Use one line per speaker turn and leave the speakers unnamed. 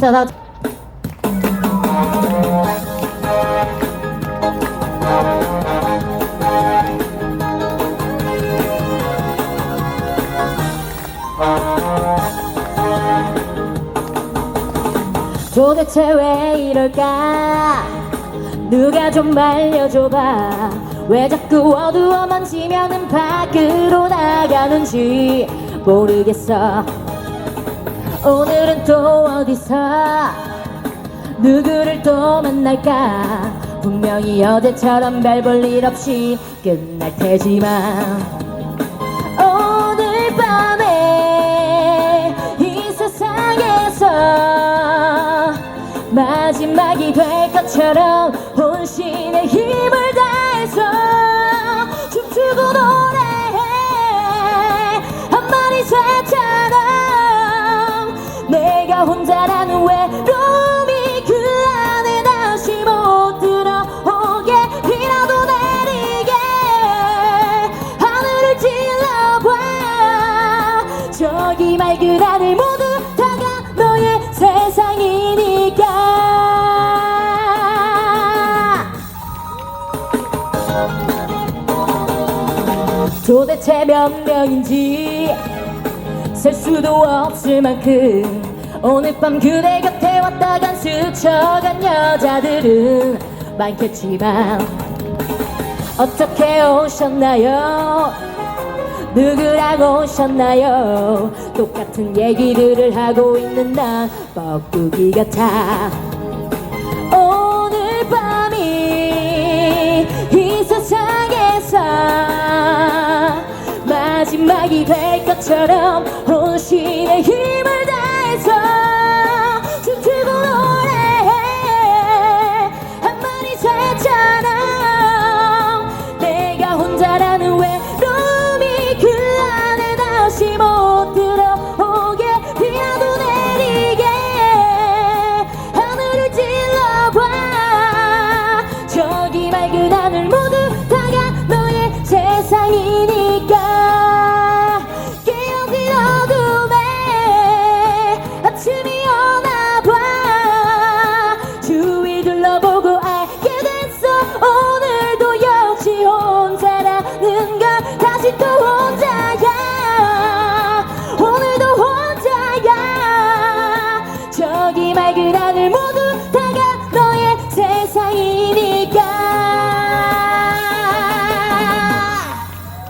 자, 나 도대체 왜 이럴까? 누가 좀 말려줘봐. 왜 자꾸 어두워만 지면은 밖으로 나가는지 모르겠어 오늘은 또 어디서? 누구를 또 만날까? 분명히 어제처럼 별 볼 일 없이 끝날 테지만 오늘 밤에 이 세상에서 마지막이 될 것처럼 혼신의 힘을 다해서 혼자라는 외로움이 그 안에 다시 못 들어오게 비라도 내리게. 하늘을 찔러봐. 저기 맑은 하늘 모두 다가 너의 세상이니까. 도대체 몇 명인지 셀 수도 없을 만큼 오늘 밤 그대 곁에 왔다 간 스쳐간 여자들은 많겠지만 어떻게 오셨나요? 누구랑 오셨나요? 똑같은 얘기들을 하고 있는 난 뻐꾸기 같아 오늘 밤이 이 세상에서 마지막이 될 것처럼 혼신의 힘을 다 멈춰 춤추고 노래해. 한 마리 새처럼 내가 혼자라는 외로움이 그 안에 다시 멈